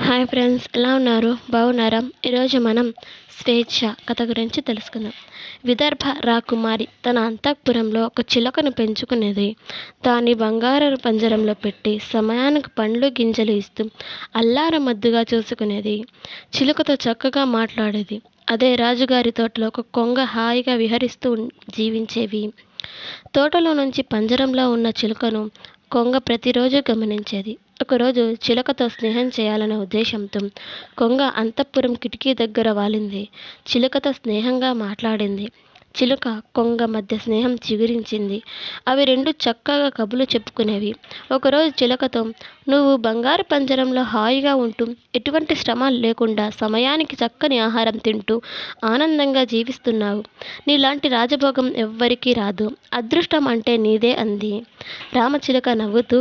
Hi friends ఎలా ఉన్నారు? బాగున్నారా? ఈరోజు మనం స్వేచ్ఛ కథ గురించి తెలుసుకుందాం. విదర్భ రాకుమారి తన అంతఃపురంలో ఒక చిలకను పెంచుకునేది. దాన్ని బంగారు పంజరంలో పెట్టి సమయానికి పండ్లు గింజలు ఇస్తూ అల్లార మద్దుగా చూసుకునేది. చిలుకతో చక్కగా మాట్లాడేది. అదే రాజుగారి తోటలో ఒక కొంగ హాయిగా విహరిస్తూ జీవించేవి. తోటలో నుంచి పంజరంలో ఉన్న చిలుకను కొంగ ప్రతిరోజు గమనించేది. ఒకరోజు చిలుకతో స్నేహం చేయాలనే ఉద్దేశంతో కొంగ అంతఃపురం కిటికీ దగ్గర వాలింది. చిలుకతో స్నేహంగా మాట్లాడింది. చిలుక కొంగ మధ్య స్నేహం చిగురించింది. అవి రెండు చక్కగా కబులు చెప్పుకునేవి. ఒకరోజు చిలుకతో నువ్వు బంగారు పంజరంలో హాయిగా ఉంటూ ఎటువంటి శ్రమ లేకుండా సమయానికి చక్కని ఆహారం తింటూ ఆనందంగా జీవిస్తున్నావు. నీలాంటి రాజభోగం ఎవ్వరికీ రాదు. అదృష్టం అంటే నీదే అంది. రామచిలుక నవ్వుతూ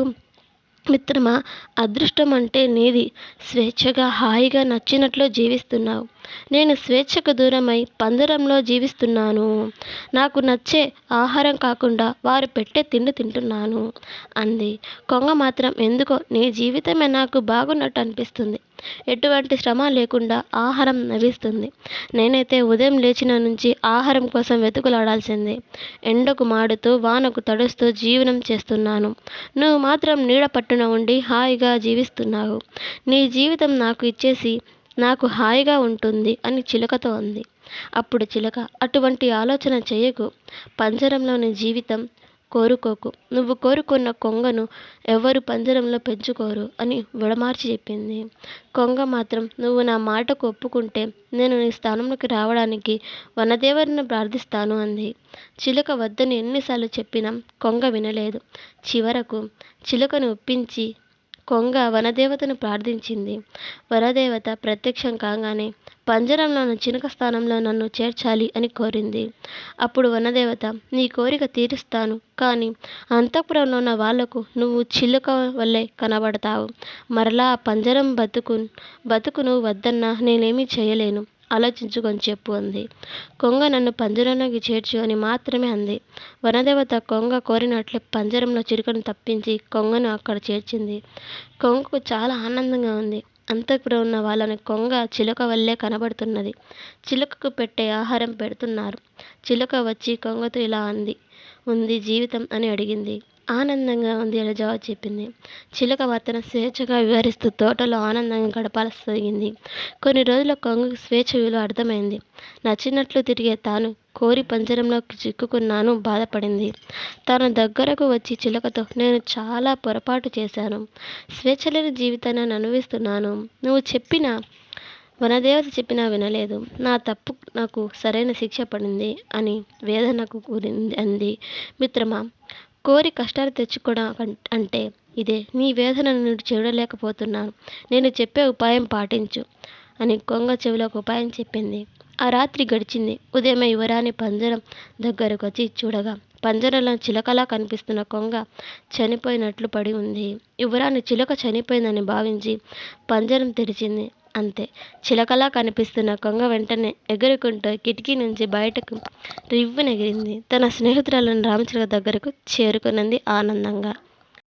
మిత్రమా అదృష్టం అంటే నీది. స్వేచ్ఛగా హాయిగా నచ్చినట్లు జీవిస్తున్నావు. నేను స్వేచ్ఛకు దూరమై పంజరంలో జీవిస్తున్నాను. నాకు నచ్చే ఆహారం కాకుండా వారు పెట్టే తిండి తింటున్నాను. అంది. కొంగ మాత్రం ఎందుకో? నీ జీవితమే నాకు బాగున్నట్టు అనిపిస్తుంది. ఎటువంటి శ్రమ లేకుండా ఆహారం లభిస్తుంది నేనైతే ఉదయం లేచిన నుంచి ఆహారం కోసం వెతుకులాడాల్సిందే. ఎండకు మాడుతూ వానకు తడుస్తూ జీవనం చేస్తున్నాను. నువ్వు మాత్రం నీడ పట్టున ఉండి హాయిగా జీవిస్తున్నావు. నీ జీవితం నాకు ఇచ్చేసి నాకు హాయిగా ఉంటుంది అని చిలకతో అంది. అప్పుడు చిలక అటువంటి ఆలోచన చేయకు. పంజరంలోని జీవితం కోరుకోకు. నువ్వు కోరుకున్న కొంగను ఎవరు పంజరంలో పెంచుకోరు అని విడమార్చి చెప్పింది. కొంగ మాత్రం నువ్వు నా మాటకు ఒప్పుకుంటే నేను నీ స్థానంలోకి రావడానికి వనదేవరిని ప్రార్థిస్తాను అంది. చిలుక వద్దని ఎన్నిసార్లు చెప్పినా కొంగ వినలేదు. చివరకు చిలుకను ఒప్పించి కొంగ వనదేవతను ప్రార్థించింది. వనదేవత ప్రత్యక్షం కాగానే పంజరంలోని చిలుక స్థానంలో నన్ను చేర్చాలి అని కోరింది. అప్పుడు వనదేవత నీ కోరిక తీరుస్తాను కానీ అంతఃపురంలో ఉన్న వాళ్ళకు నువ్వు చిలుక వల్లే కనబడతావు. మరలా ఆ పంజరం బతుకు బతుకును వద్దన్నా నేనేమీ చేయలేను. ఆలోచించుకొని చెప్పు అంది. కొంగ నన్ను పంజరంలోకి చేర్చు అని మాత్రమే అంది. వనదేవత కొంగ కోరినట్లే పంజరంలో చిలుకను తప్పించి కొంగను అక్కడ చేర్చింది. కొంగకు చాలా ఆనందంగా ఉంది. అంతఃపురం ఉన్న వాళ్ళని కొంగ చిలుక వల్లే కనబడుతున్నది. చిలుకకు పెట్టే ఆహారం పెడుతున్నారు. చిలుక వచ్చి కొంగతో ఇలా అంది. ఉంది జీవితం అని అడిగింది. ఆనందంగా ఉంది అని జవాబు చెప్పింది. చిలుక వర్తన స్వేచ్ఛగా వివరిస్తూ తోటలో ఆనందంగా గడపాల్సింది కొన్ని రోజుల కొంగకు స్వేచ్ఛ విలువ అర్థమైంది. నచ్చినట్లు తిరిగే తాను కోరి పంజరంలోకి చిక్కుకున్నాను బాధపడింది. తన దగ్గరకు వచ్చి చిలుకతో నేను చాలా పొరపాటు చేశాను. స్వేచ్ఛ లేని జీవితాన్ని అనుభవిస్తున్నాను. నువ్వు చెప్పిన వనదేవత చెప్పినా వినలేదు. నా తప్పు నాకు సరైన శిక్ష పడింది అని వేదనకు కూరింది అంది. మిత్రమా కోరి కష్టాలు తెచ్చుకోవడం అంటే ఇదే. నీ వేదనను నేను చూడలేకపోతున్నాను. నేను చెప్పే ఉపాయం పాటించు అని కొంగ చెవిలో ఒక ఉపాయం చెప్పింది. ఆ రాత్రి గడిచింది. ఉదయమే యువరాణి పంజరం దగ్గరకు వచ్చి చూడగా పంజరంలో చిలకలా కనిపిస్తున్న కొంగ చనిపోయినట్లు పడి ఉంది. యువరాణి చిలక చనిపోయిందని భావించి పంజరం తెరిచింది. అంతే. చిలకలా కనిపిస్తున్న కొంగ వెంటనే ఎగురుకుంటూ కిటికీ నుంచి బయటకు రివ్వు ఎగిరింది తన స్నేహితురాలను రామచిలక దగ్గరకు చేరుకున్నది ఆనందంగా.